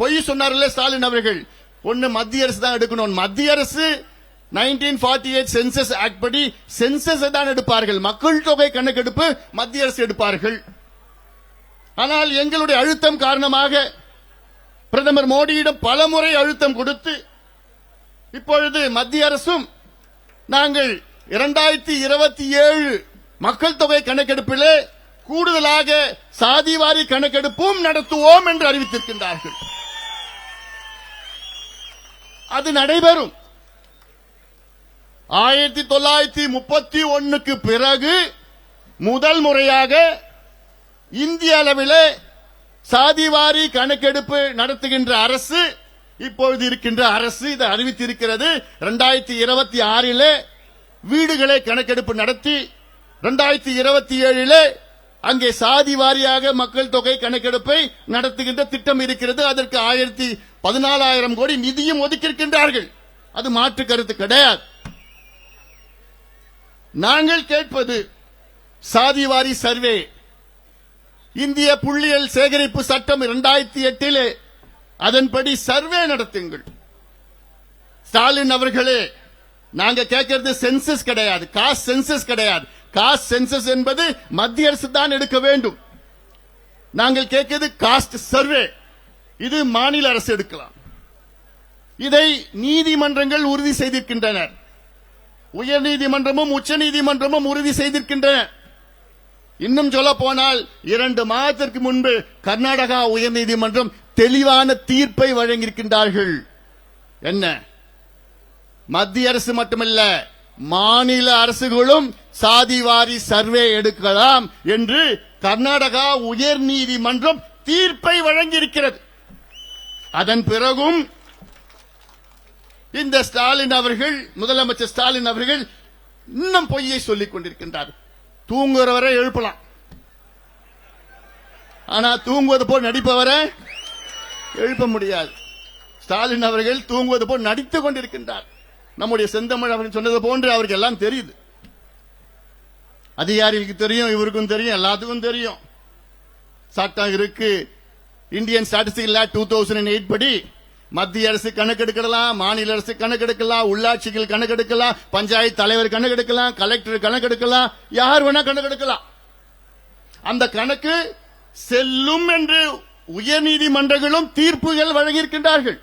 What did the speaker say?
பொய் சொன்னார்ல ஸ்டாலின் அவர்கள். ஒன்னு மத்திய அரசு தான் எடுக்கணும். மத்திய அரசு 1948 ஃபார்ட்டி எயிட் சென்சஸ் ஆக்ட் படி சென்சஸ் தான் எடுப்பார்கள். மக்கள் தொகை கணக்கெடுப்பு மத்திய அரசு எடுப்பார்கள். ஆனால் எங்களுடைய அழுத்தம் காரணமாக பிரதமர் மோடியிடம் பலமுறை அழுத்தம் கொடுத்து இப்பொழுது மத்திய அரசும் நாங்கள் இரண்டாயிரத்தி இருபத்தி ஏழு மக்கள் தொகை கணக்கெடுப்பிலே கூடுதலாக சாதிவாரி கணக்கெடுப்பும் நடத்துவோம் என்று அறிவித்திருக்கின்றார்கள். அது நடைபெறும். ஆயிரத்தி தொள்ளாயிரத்தி முப்பத்தி ஒன்னுக்கு பிறகு முதல் முறையாக இந்திய அளவில் சாதிவாரி கணக்கெடுப்பு நடத்துகின்ற அரசு இப்பொழுது இருக்கின்ற அரசு இதை அறிவித்திருக்கிறது. இரண்டாயிரத்தி இருபத்தி ஆறிலே வீடுகளை கணக்கெடுப்பு நடத்தி இரண்டாயிரத்தி இருபத்தி ஏழிலே அங்கே சாதி வாரியாக மக்கள் தொகை கணக்கெடுப்பை நடத்துகின்ற திட்டம் இருக்கிறது. அதற்கு ஆயிரத்தி பதினாலாயிரம் கோடி நிதியும் ஒதுக்கியிருக்கின்றார்கள். அது மாற்று கருத்து கிடையாது. நாங்கள் கேட்பது சாதிவாரி சர்வே. இந்திய புள்ளியியல் சேகரிப்பு சட்டம் இரண்டாயிரத்தி எட்டிலே அதன்படி சர்வே நடத்துங்கள். ஸ்டாலின் அவர்களே நாங்க கேட்கறது சென்சஸ் கிடையாது. காஸ்ட் சென்சஸ் கிடையாது. காஸ்ட் சென்சஸ் என்பது மத்திய அரசு தான் எடுக்க வேண்டும். நாங்கள் கேட்கிறது காஸ்ட் சர்வே இது மாநில அரசு எடுக்கலாம். இதை நீதிமன்றங்கள் உறுதி செய்திருக்கின்றனர் உச்ச நீதிமன்றமும் உறுதி செய்திருக்கின்றன. இன்னும் சொல்ல போனால் இரண்டு மாதத்திற்கு முன்பு கர்நாடகா உயர்நீதிமன்றம் தெளிவான தீர்ப்பை வழங்கியிருக்கின்றார்கள். என்ன? மத்திய அரசு மட்டுமல்ல மாநில அரசுகளும் சாதிவாரி சர்வே எடுக்கலாம் என்று கர்நாடகா உயர் நீதிமன்றம் தீர்ப்பை வழங்கியிருக்கிறது. அதன் பிறகும் இந்த ஸ்டாலின் அவர்கள் முதலமைச்சர் ஸ்டாலின் அவர்கள் இன்னும் பொய்யை சொல்லிக் கொண்டிருக்கின்றார். தூங்குறவரை எழுப்பலாம். ஆனா தூங்குவது போல் நடிப்பவரை எழுப்ப முடியாது. ஸ்டாலின் அவர்கள் தூங்குவது போல் நடித்துக் கொண்டிருக்கின்றார். நம்முடைய செந்தமிழ் அவர்கள் சொன்னது போன்று அவருக்கு எல்லாம் தெரியுது. அதிகாரிகளுக்கு தெரியும் இவருக்கும் தெரியும் எல்லாத்துக்கும் தெரியும். சட்டம் இருக்கு. இந்தியன் ஸ்டாட்டிஸ்டிக்ல டூ தௌசண்ட் எயிட் படி மத்திய அரசு கணக்கெடுக்கலாம் மாநில அரசு கணக்கெடுக்கலாம் உள்ளாட்சிகள் கணக்கெடுக்கலாம் பஞ்சாயத்து தலைவர் கணக்கெடுக்கலாம் கலெக்டர் கணக்கெடுக்கலாம் யார் வேணா கணக்கெடுக்கலாம். அந்த கணக்கு செல்லும் என்று உயர்நீதிமன்றங்களும் தீர்ப்புகள் வழங்கியிருக்கின்றார்கள்.